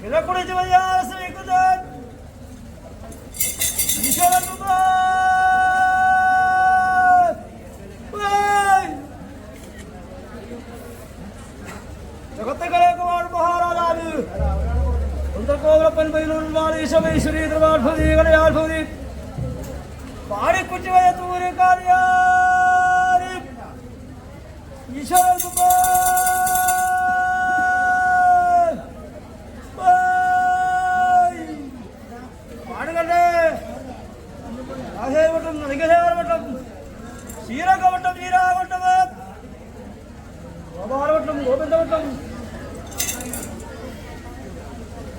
കിഴക്കുടിച്ച് വയ്യാതെ ശ്രമിക്കുന്നവൻ ജഗത്തുകളേക്കുമാണ് മഹാരാജാവ് കോവിലപ്പൻപയിലുള്ള ഈശമേശ്വരി ദ്രവാത്ഭുതി കടയാത്ഭുതി പാടിക്കുറ്റി വയത്തൂര് കാര്യം ഈശോ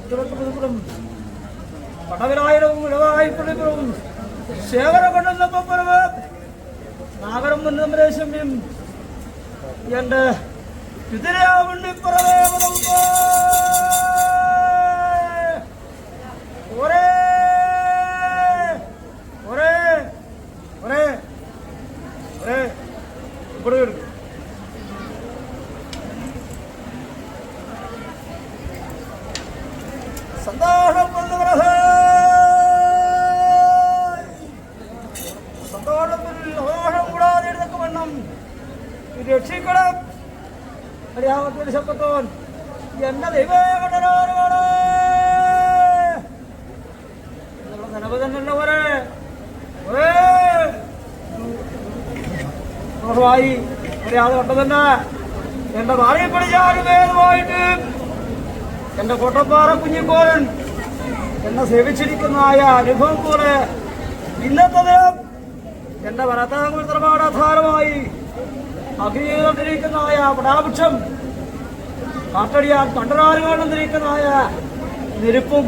ഉത്തരവട്ടം പടവിലായിരവും ഇടവായിപ്പള്ളിപ്പുറവും ശേഖരകൊണ്ടെന്നപ്പുറവ് നാഗരം മുന്നമരേശമ്യം എന്റെ ഇതിരാവണ്ണിപ്പുറവേ സന്തോഷം കൊണ്ടുവരഹേ സന്തോഷത്തിൽ കൂടാതെ രക്ഷിക്കണം. അറിയാമത്തൊരു ശബ്ദത്തോൻ. എന്റെ ദൈവകടനാണ് നിനവ് തന്നെ പോലെ. വേദമായിട്ട് എന്റെ കോട്ടപ്പാറ കുഞ്ഞിക്കോരൻ എന്നെ സേവിച്ചിരിക്കുന്നതായ അനുഭവം പോലെ ഇന്നത്തെ ദിനം എന്റെ ഭരതാകുത്രപാടാധാരമായി അഭിനയിക്കുന്നതായ പടാപക്ഷം കാട്ടടിയാൻ കണ്ടനാറ് നിരുപ്പും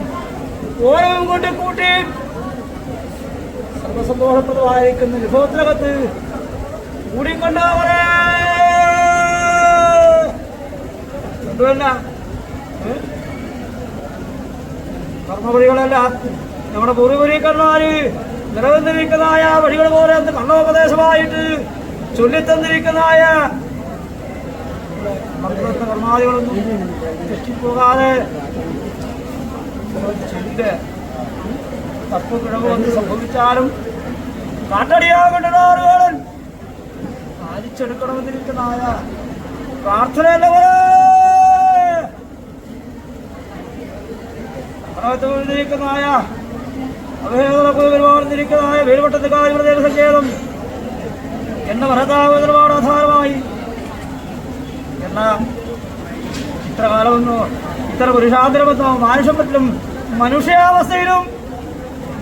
ഓരോ കൊണ്ട് കൂട്ടി സർവസന്തോഷപ്രദമായിരിക്കുന്ന അനുഭവത്തിനകത്ത് കൂടിക്കൊണ്ടവരെ എന്തുവല്ല? കർമ്മവഴികളല്ല നമ്മുടെ പൂർവപുരീക്കന്മാര് നിറവന്നിരിക്കുന്നതായ വഴികൾ പോലെ കർണോപദേശമായിട്ട് ചൊല്ലിത്തന്നിരിക്കുന്നതായ കർമാദികളൊന്നും തെറ്റിപ്പോകാതെ സംഭവിച്ചാലും കാട്ടടിയാകേണ്ടതാറുകളൻ പാലിച്ചെടുക്കണമെന്നിരിക്കുന്നതായ പ്രാർത്ഥനയല്ല പോലെ ായ അഭേദമാർന്നിരിക്കുന്നതായ പ്രത്യേക സങ്കേതം എന്ന ഭരതാവ് ഒരുപാട് ആധാരമായി എന്ന ഇത്ര കാലമൊന്നും ഇത്ര പുരുഷാന്തരമെന്നോ മാനുഷപ്പത്തിലും മനുഷ്യാവസ്ഥയിലും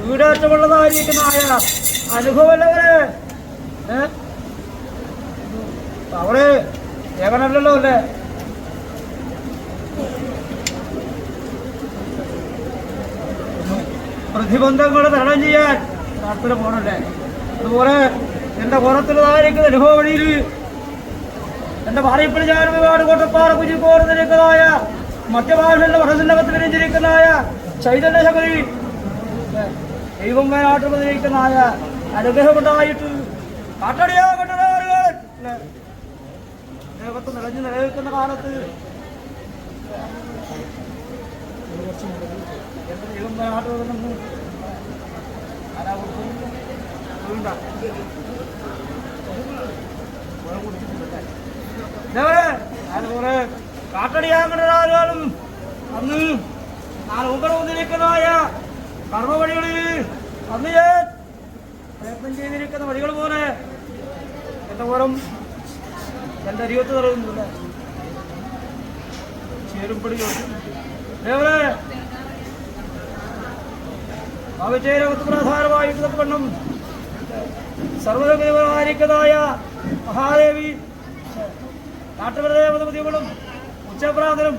വീടേറ്റമുള്ളതായിരിക്കുന്നതായ അനുഭവമല്ലവര് അവർ അവിടെ ഏകനല്ലല്ലോ അല്ലേ? പ്രതിബന്ധങ്ങൾ തരണം ചെയ്യാൻ പ്രാർത്ഥന പോകണല്ലേ അതുപോലെ എന്റെ പുറത്തുള്ളതായിരിക്കുന്ന അനുഭവ വഴിയിൽ എന്റെ ഭാര്യപ്പടി ഞാൻ ഒരുപാട് കോട്ടപ്പാറ കുഞ്ഞിക്കോർന്നിരിക്കുന്നതായ മധ്യഭാഷന്റെ വടസിന്നകത്ത് വിരിഞ്ഞിരിക്കുന്നതായ ചൈതന്യ ശബരി ദൈവം മേലാട്ട് വന്നിരിക്കുന്നതായ അനുഗ്രഹമുണ്ടായിട്ട് കാട്ടടിയാ നിറഞ്ഞു നിലനിൽക്കുന്ന കാലത്ത് എന്റെ അതുപോലെ കാട്ടടിയാകണാലും അന്ന് ആ ഉപര വന്നിരിക്കുന്നതായ കർമ്മവഴികളിൽ അന്ന് പ്രയത്നം ചെയ്തിരിക്കുന്ന വഴികൾ പോലെ എന്റെ ഓരം എന്റെ അരികത്ത് നിറയുന്നില്ല ചേരുംപടി ഇതേപോലെ ഭാവിച്ചേരകത്ത് പ്രധാനമായിട്ട് തക്കണം സർവതമായിരിക്കുന്നതായ മഹാദേവി നാട്ടുപ്രദേവതപതികളും ഉച്ചപ്രാതനും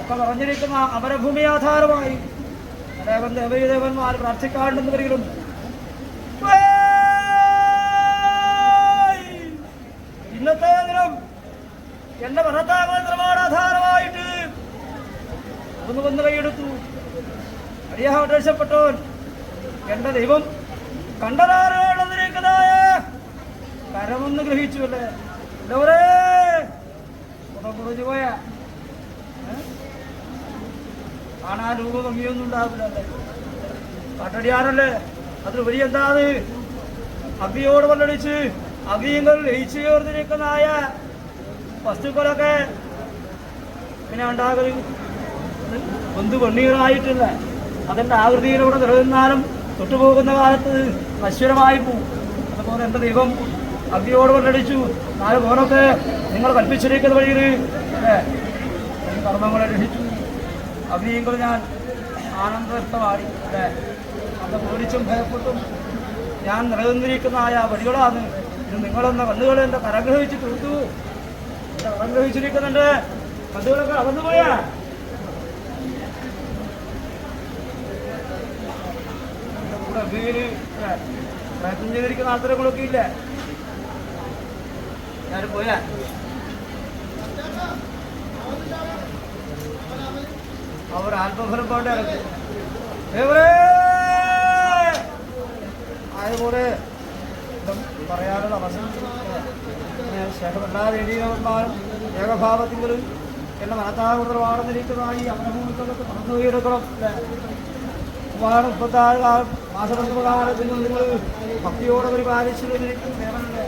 ഒക്കെ പറഞ്ഞിരിക്കുന്ന അമരഭൂമി ആധാരമായി ദേവൻ ദേവീദേവന്മാർ പ്രാർത്ഥിക്കാണ്ടെന്ന് വരികളും ഇന്നത്തെ ദിനം എന്റെ ഭരത്താമാധാരമായിട്ട് ഒന്ന് വന്ന് കൈയെടുത്തു അടിയാവട്ടപ്പെട്ടവൻ എന്റെ ദൈവം കണ്ടതാറുകളതിരിക്കുന്നതായ കരമൊന്ന് ഗ്രഹിച്ചു അല്ലേ എല്ലാവരേ കുറഞ്ഞു പോയ കാണാൻ രൂപ ഉണ്ടാവില്ല അല്ലേ? കാട്ടടിയാറല്ലേ അതൊരു വലിയ എന്താ അത് അഗ്നിയോട് വല്ലടിച്ച് അഗ്നിയങ്ങൾ ലയിച്ചു ചേർന്നിരിക്കുന്നതായ വസ്തുക്കളൊക്കെ പിന്നെ ഉണ്ടാകൽ ബന്ധു പെണ്ണീറായിട്ടില്ല അതിന്റെ ആകൃതിയിലൂടെ നിലനിന്നാലും തൊട്ടുപോകുന്ന കാലത്ത് നശ്വരമായി പോകും അതുപോലെ എന്റെ ദൈവം അഗ്നിയോട് കൊണ്ടടിച്ചു നാല് പോലൊക്കെ നിങ്ങൾ കൽപ്പിച്ചിരിക്കുന്ന വഴിയിൽ കർമ്മങ്ങളെ രക്ഷിച്ചു അഗ്നിയെങ്കിൽ ഞാൻ ആനന്ദമായി അല്ലേ? അത് പേടിച്ചും ഭയപ്പെട്ടും ഞാൻ നിലനിന്നിരിക്കുന്ന ആ വഴികളാണ്. ഇത് നിങ്ങളെന്ന കണ്ണുകളെ എന്റെ കരഗ്രഹിച്ച് തീർത്തു. എന്റെ കരഗ്രഹിച്ചിരിക്കുന്നുണ്ട് കണ്ണുകളൊക്കെ അകന്നുപോയാ വീട് പ്രയത്നം ചെയ്തിരിക്കുന്ന ആൾക്കാരൊക്കെ ഇല്ലേ? ഞാൻ പോയാ? അവർ ഇറങ്ങി. എവിടെ അതുപോലെ പറയാനുള്ള അവസരം ശേഷമല്ലാ ദേവീകന്മാരും ഏകഭാവത്തിലും എന്നെ മനത്താകുന്ന വാടന്നിരിക്കുന്നതായി അവനഭൂമികളൊക്കെ പറഞ്ഞു ഉയർക്കണം കുമാരൻ മുപ്പത്താറ് മാസപ്രകാരത്തിൽ നിങ്ങൾ ഭക്തിയോടെ പരിപാലിച്ചിരിക്കും ദേവനല്ലേ